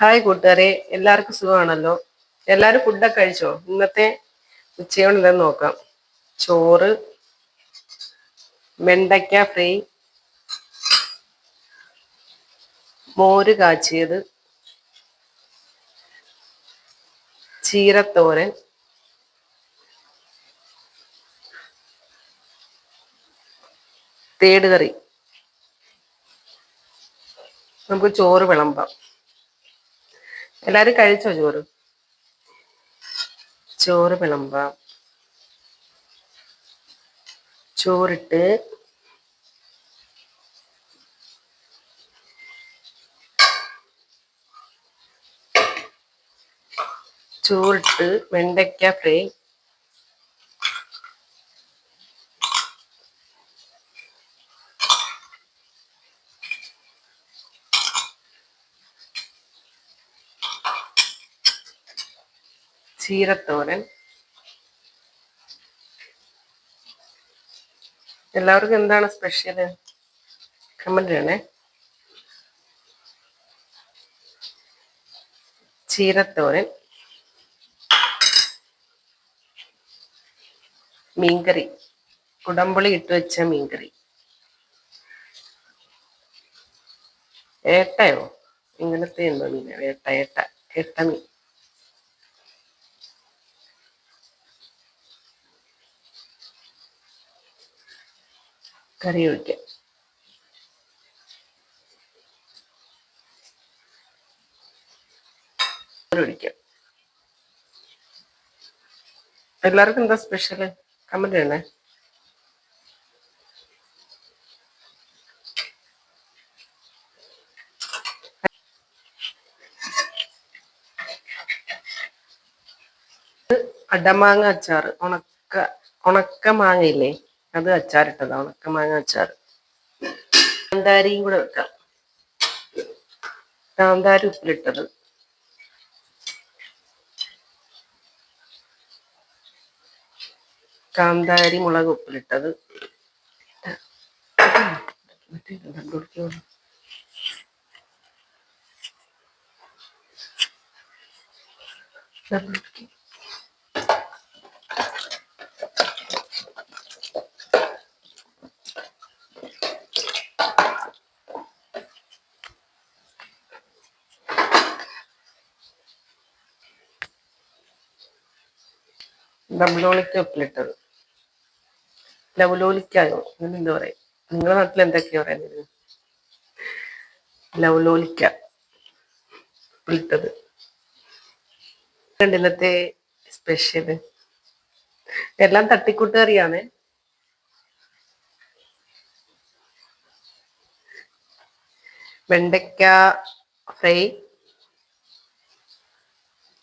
Hi കൂട്ടുകാരെ. എല്ലാവർക്കും സുഖമാണല്ലോ? എല്ലാവരും ഫുഡൊക്കെ കഴിച്ചോ? ഇന്നത്തെ ഉച്ചയോണെന്തെന്ന് നോക്കാം? ചോറ് വെണ്ടയ്ക്ക ഫ്രൈ മോര് കാച്ചിയത് ചീരത്തോരൻ തേടുകറി. നമുക്ക് ചോറ് വിളമ്പാം. എല്ലാരും കഴിച്ചോ ചോറ്? ചോറ് വിളമ്പാം ചോറിട്ട് ചോറിട്ട് വെണ്ടയ്ക്ക ഫ്രൈ ചീരത്തോരൻ. എല്ലാവർക്കും എന്താണ് സ്പെഷ്യൽ കമന്റ് ചെയ്യണേ ചീരത്തോരൻ. മീൻകറി. കുടമ്പുളി ഇട്ട് വെച്ച മീൻകറി. ഏട്ടയോ? ഇങ്ങനത്തെ എന്തോ മീൻ ഏട്ട ഏട്ട ഏട്ട മീൻ. കറി എല്ലാവർക്കും എന്താ സ്പെഷ്യൽ കമന്റ് ചെയ്യണേ. അടമാങ്ങ അച്ചാറ്. ഉണക്ക ഉണക്ക മാങ്ങയില്ലേ? അത് അച്ചാറിട്ടത് ഉണക്ക മാങ്ങ അച്ചാർ. കാന്താരിയും കൂടെ വെക്കാം. കാന്താരി ഉപ്പിലിട്ടത്. കാന്താരി മുളക് ഉപ്പിലിട്ടത്. ഡബിൾ ഡബ്ലോളിക്ക ഉപ്പിലിട്ടത് ലവ്ലോലിക്കായോ? അങ്ങനെ എന്താ പറയാ? നിങ്ങളുടെ നാട്ടിൽ എന്തൊക്കെയാ പറയുന്നത് ലവലോലിക്ക ഉപ്പിലിട്ടത് ഇന്നത്തെ സ്പെഷ്യൽ എല്ലാം തട്ടിക്കൂട്ടുകറിയാണ് വെണ്ടയ്ക്ക ഫ്രൈ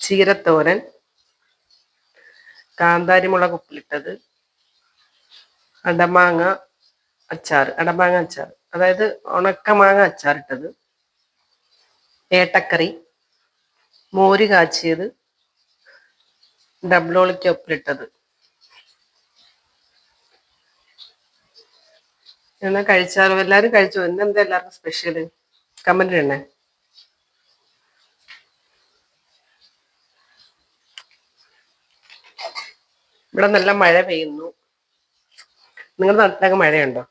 ചീരത്തോരൻ കാന്താരിമുളക് ഉപ്പിലിട്ടത് അടമാങ്ങ അച്ചാർ അടമാങ്ങ അച്ചാർ അതായത് ഉണക്കമാങ്ങ അച്ചാറിട്ടത് ഏട്ടക്കറി മോര് കാച്ചിയത് ഡബ്ലോളിക്ക് ഉപ്പിലിട്ടത്. എന്നാ കഴിച്ചാലോ എല്ലാരും കഴിച്ചു? എന്നെന്താ എല്ലാവർക്കും സ്പെഷ്യൽ കമന്റ് ഇടണേ. ഇവിടെ നല്ല മഴ പെയ്യുന്നു. നിങ്ങളുടെ നാട്ടിലൊക്കെ മഴയുണ്ടോ?